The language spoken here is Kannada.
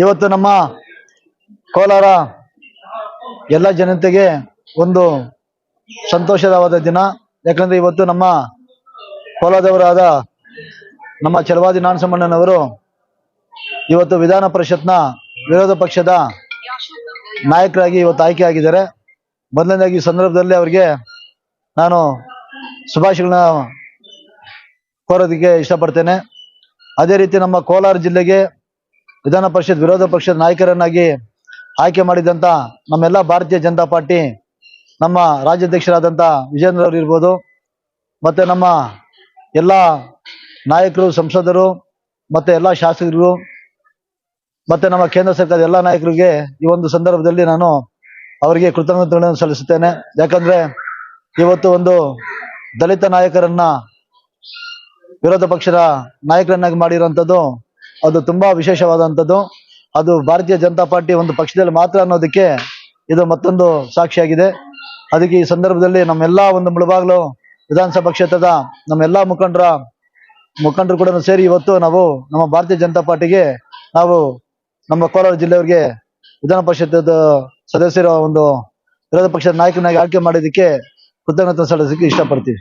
ಇವತ್ತು ನಮ್ಮ ಕೋಲಾರ ಎಲ್ಲ ಜನತೆಗೆ ಒಂದು ಸಂತೋಷದವಾದ ದಿನ. ಯಾಕಂದ್ರೆ ಇವತ್ತು ನಮ್ಮ ಕೋಲಾರದವರಾದ ನಮ್ಮ ಚಲವಾದಿ ನಾನಸಮ್ಮಣ್ಣನವರು ಇವತ್ತು ವಿಧಾನ ಪರಿಷತ್ನ ವಿರೋಧ ಪಕ್ಷದ ನಾಯಕರಾಗಿ ಇವತ್ತು ಆಯ್ಕೆ ಆಗಿದ್ದಾರೆ. ಮೊದಲನೇದಾಗಿ ಈ ಸಂದರ್ಭದಲ್ಲಿ ಅವರಿಗೆ ನಾನು ಶುಭಾಶಯಗಳನ್ನ ಕೋರೋದಕ್ಕೆ ಇಷ್ಟಪಡ್ತೇನೆ. ಅದೇ ರೀತಿ ನಮ್ಮ ಕೋಲಾರ ಜಿಲ್ಲೆಗೆ ವಿಧಾನ ಪರಿಷತ್, ವಿರೋಧ ಪಕ್ಷದ ನಾಯಕರನ್ನಾಗಿ ಆಯ್ಕೆ ಮಾಡಿದಂತ ನಮ್ಮೆಲ್ಲ ಭಾರತೀಯ ಜನತಾ ಪಾರ್ಟಿ, ನಮ್ಮ ರಾಜ್ಯಾಧ್ಯಕ್ಷರಾದಂಥ ವಿಜೇಂದ್ರ ಅವರು ಇರ್ಬೋದು, ಮತ್ತೆ ನಮ್ಮ ಎಲ್ಲ ನಾಯಕರು, ಸಂಸದರು, ಮತ್ತೆ ಎಲ್ಲ ಶಾಸಕರು, ಮತ್ತೆ ನಮ್ಮ ಕೇಂದ್ರ ಸರ್ಕಾರದ ಎಲ್ಲ ನಾಯಕರಿಗೆ ಈ ಒಂದು ಸಂದರ್ಭದಲ್ಲಿ ನಾನು ಅವರಿಗೆ ಕೃತಜ್ಞತೆಗಳನ್ನು ಸಲ್ಲಿಸುತ್ತೇನೆ. ಯಾಕಂದ್ರೆ ಇವತ್ತು ಒಂದು ದಲಿತ ನಾಯಕರನ್ನ ವಿರೋಧ ಪಕ್ಷದ ನಾಯಕರನ್ನಾಗಿ ಮಾಡಿರುವಂಥದ್ದು ಅದು ತುಂಬಾ ವಿಶೇಷವಾದಂಥದ್ದು. ಅದು ಭಾರತೀಯ ಜನತಾ ಪಾರ್ಟಿ ಒಂದು ಪಕ್ಷದಲ್ಲಿ ಮಾತ್ರ ಅನ್ನೋದಕ್ಕೆ ಇದು ಮತ್ತೊಂದು ಸಾಕ್ಷಿಯಾಗಿದೆ. ಅದಕ್ಕೆ ಈ ಸಂದರ್ಭದಲ್ಲಿ ನಮ್ಮೆಲ್ಲ ಒಂದು ಮುಳಬಾಗ್ಲು ವಿಧಾನಸಭಾ ಕ್ಷೇತ್ರದ ನಮ್ಮೆಲ್ಲ ಮುಖಂಡರ, ಮುಖಂಡರು ಕೂಡ ಸೇರಿ ಇವತ್ತು ನಾವು ನಮ್ಮ ಭಾರತೀಯ ಜನತಾ ಪಾರ್ಟಿಗೆ ನಾವು ನಮ್ಮ ಕೋಲಾರ ಜಿಲ್ಲೆಯವರಿಗೆ ವಿಧಾನ ಪರಿಷತ್ ಸದಸ್ಯರ ಒಂದು ವಿರೋಧ ಪಕ್ಷದ ನಾಯಕನಾಗಿ ಆಯ್ಕೆ ಮಾಡಿದ್ದಕ್ಕೆ ಕೃತಜ್ಞತೆ ಸಲ್ಲಿಸಲಿಕ್ಕೆ ಇಷ್ಟಪಡ್ತೀವಿ.